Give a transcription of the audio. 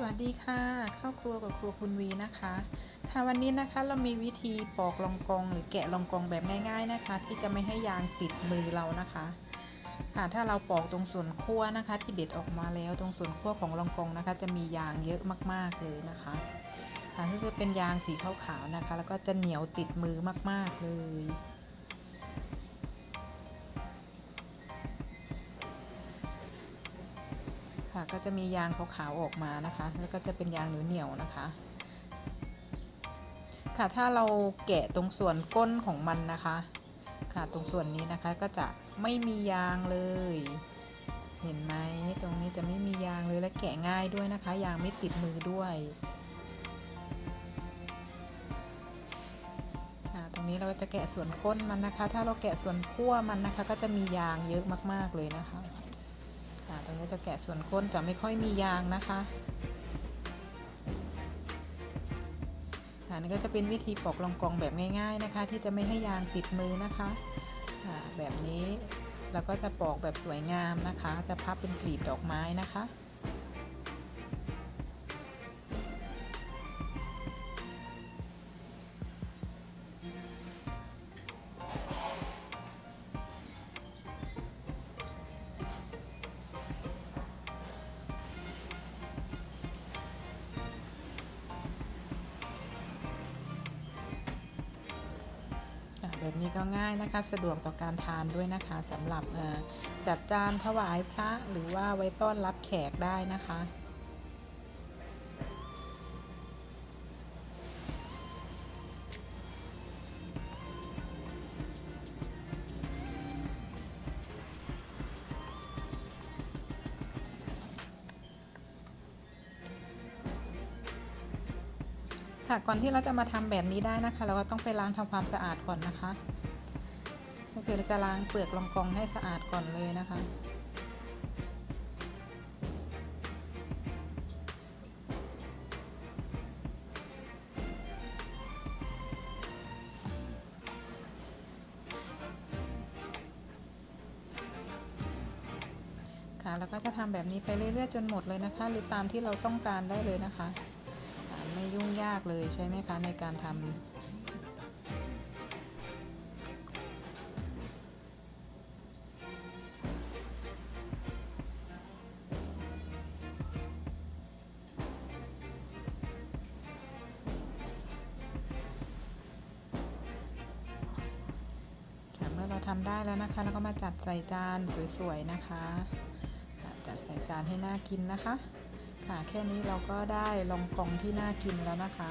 สวัสดีค่ะเข้าครัวกับครัวคุณวีนะคะ ค่ะวันนี้นะคะเรามีวิธีปอกลองกองหรือแกะลองกองแบบง่าย ๆนะคะ ที่จะไม่ให้ยางติดมือเรานะคะ ค่ะถ้าเราปอกตรงส่วนขั้วนะคะ ที่เด็ดออกมาแล้วตรงส่วนขั้วของลองกองนะคะ จะมียางเยอะมากๆเลยนะคะ ค่ะที่จะเป็นยางสีขาวๆนะคะ แล้วก็จะเหนียวติดมือมากๆเลย ค่ะ ก็จะมียางขาวๆออกมานะคะ แล้วก็จะเป็นยางเหนียวๆนะคะ ค่ะถ้าเราแกะตรงส่วนก้นของมันนะคะ ค่ะตรงส่วนนี้นะคะก็จะไม่มียางเลย เห็นไหมตรงนี้จะไม่มียางเลยและแกะง่ายด้วยนะคะ ยางไม่ติดมือด้วยค่ะตรงนี้เราจะแกะส่วนก้นมันนะคะ ถ้าเราแกะส่วนขั้วมันนะคะ ก็จะมียางเยอะมาก ๆ เลยนะคะ ตรงนี้จะแกะส่วนก้นจะไม่ค่อยมียางนะคะค่ะนี่ก็จะเป็นวิธีปอกลองกองแบบง่าย ๆนะคะ ที่จะไม่ให้ยางติดมือนะคะค่ะแบบนี้เราก็จะปอกแบบสวยงามนะคะ จะพับเป็นกลีบดอกไม้นะคะ แบบนี้ก็ง่ายนะคะ สะดวกต่อการทานด้วยนะคะสำหรับจัดจานถวายพระหรือว่าไว้ต้อนรับแขกได้นะคะ ค่ะก่อนที่เราจะมาทำแบบนี้ได้นะคะ เราก็ต้องไปล้างทำความสะอาดก่อนนะคะก็คือเราจะล้างเปลือกลองกองให้สะอาดก่อนเลยนะคะค่ะแล้วก็จะทำแบบนี้ไปเรื่อยๆจนหมดเลยนะคะ หรือตามที่เราต้องการได้เลยนะคะ ไม่ยุ่งยากเลยใช่ไหมคะในการทำเมื่อเราทำได้แล้วนะคะเราก็มาจัดใส่จานสวยๆนะคะ จัดใส่จานให้น่ากินนะคะ ค่ะ แค่นี้เราก็ได้ลองกองที่น่ากินแล้วนะคะ